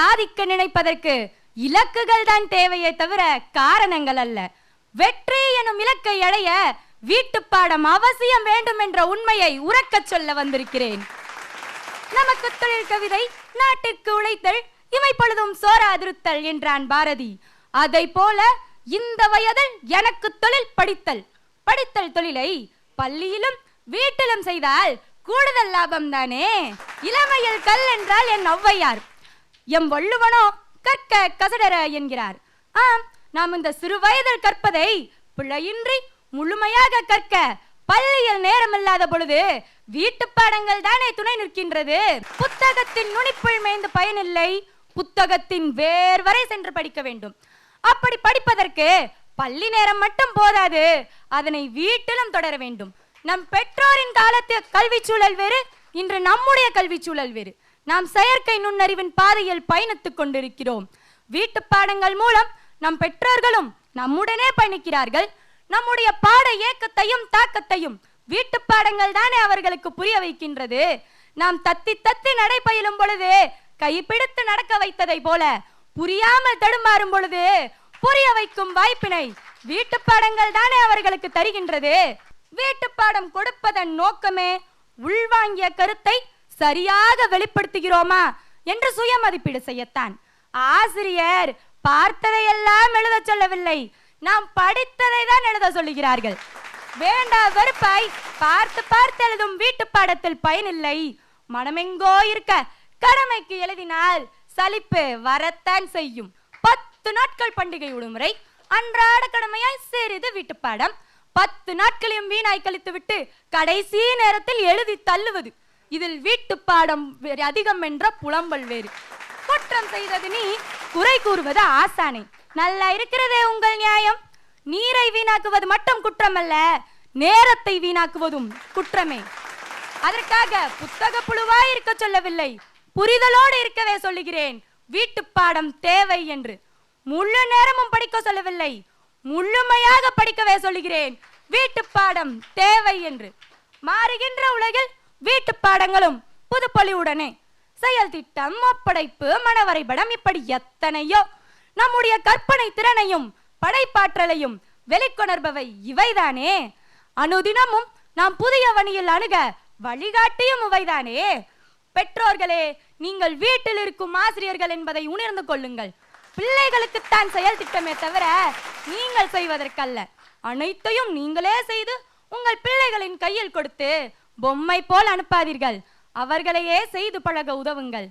சாதிக்க நினைப்பதற்கு இலக்குகள் தான் தேவையே தவிர காரணங்கள் அல்ல. வெற்றி எனும் இலக்கை அடைய வீட்டுப்பாடம் அவசியம் வேண்டும் என்ற உண்மையை உறக்க சொல்ல வந்திருக்கிறேன். நமக்கு தொழில் கவிதை நாட்டிற்கு உழைத்தல் இமைப்பொழுதும் சோராதிருத்தல் என்றான் பாரதி. அதை போல இந்த வயதில் எனக்கு தொழில் படித்தல். படித்தல் தொழிலை பள்ளியிலும் வீட்டிலும் செய்தால் கூடுதல் லாபம் தானே? இளமையில் கல் என்றால் என் ஔவையார். எம் வள்ளுவனோ கற்க கசடர என்கிறார். ஆம் நாம் இந்த சிறு வயதில் கற்பதை பிழையின்றி முழுமையாக கற்க பள்ளியில் நேரமில்லாத பொழுது வீட்டு பாடங்கள் தானே துணை நிற்கின்றது. புத்தகத்தின் நுனிப்புள் மேய்ந்து பயனில்லை புத்தகத்தின் வேர் வரை சென்று படிக்க வேண்டும். அப்படி படிப்பதற்கு பள்ளி நேரம் மட்டும் போதாது அதனை வீட்டிலும் தொடர வேண்டும். நம் பெற்றோரின் காலத்து கல்வி சூழல் வேறு இன்று நம்முடைய கல்வி சூழல் வேறு. நாம் செயற்கை நுண்ணறிவின் பாதையில் பயணித்துக் கொண்டிருக்கிறோம். வீட்டு பாடங்கள் மூலம் நம் பெற்றோர்களும் நம்முடனே பயணிக்கிறார்கள். நம்முடைய பாட ஏக்கத்தையும் தாக்கத்தையும் வீட்டு பாடங்கள் தானே அவர்களுக்கு புரிய வைக்கின்றது. நாம் தத்தி தத்தி நடைபயிலும் பொழுது கைப்பிடித்து நடக்க வைத்ததை போல புரியாமல் தடுமாறும் பொழுது புரிய வைக்கும் வாய்ப்பினை வீட்டு பாடங்கள் தானே அவர்களுக்கு தருகின்றது. வீட்டு பாடம் கொடுப்பதன் நோக்கமே உள்வாங்கிய கருத்தை சரியாக வெளிப்படுத்துகிறோமா என்று சுய மதிப்பீடு செய்யத்தான். ஆசிரியர் பார்த்ததையெல்லாம் எழுத சொல்லவில்லை. நாம் படித்ததை தான் எழுத சொல்லுகிறார்கள். வேண்டா வெறுப்பாய் பார்த்து பார்த்து எழுதும் வீட்டு பாடத்தில் பயனில்லை. மனமெங்கோ இருக்க கடமைக்கு எழுதினால் சலிப்பு வரத்தான் செய்யும். பத்து நாட்கள் பண்டிகை விடுமுறை அன்றாட கடமையாய் சிறிது வீட்டு பாடம் பத்து நாட்களையும் வீணாய் கழித்து விட்டு கடைசி நேரத்தில் எழுதி தள்ளுவது. இதில் வீட்டு பாடம் வேறு அதிகம் என்ற புலம்பல் வேறு. குற்றம் செய்தது நீ குறை கூறுவது ஆசானே. நல்லா இருக்கிறதே உங்கள் நியாயம். நீரை வீணாக்குவது மட்டும் குற்றமல்ல நேரத்தை வீணாக்குவதும் குற்றமே. அதற்காக புத்தக புழுவாய் இருக்க சொல்லவில்லை. புரிதலோடு இருக்கவே சொல்லுகிறேன். வீட்டு பாடம் தேவை என்று. முழு நேரமும் படிக்க சொல்லவில்லை. முழுமையாக படிக்கவே சொல்லுகிறேன். வீட்டு பாடம் தேவை என்று. மாறுகின்ற உலகில் வீட்டு பாடங்களும் புதுப்பொலிவுடனே. செயல் திட்டம் ஒப்படைப்பு மனவரைபடம் இப்படி எத்தனையோ. நம்முடைய கற்பனை திறனையும் படைப்பாற்றலையும் வெளிக்கொணர்பவை இவைதானே. அனுதினமும் நாம் புதிய வணியில் அணுக வழிகாட்டியும் இவைதானே. பெற்றோர்களே நீங்கள் வீட்டில் இருக்கும் ஆசிரியர்கள் என்பதை உணர்ந்து கொள்ளுங்கள். பிள்ளைகளுக்குத்தான் செயல் திட்டமே தவிர நீங்கள் செய்வதற்கல்ல. அனைத்தையும் நீங்களே செய்து உங்கள் பிள்ளைகளின் கையில் கொடுத்து பொம்மை போல் அனுப்பாதீர்கள். அவர்களையே செய்து பழக உதவுங்கள்.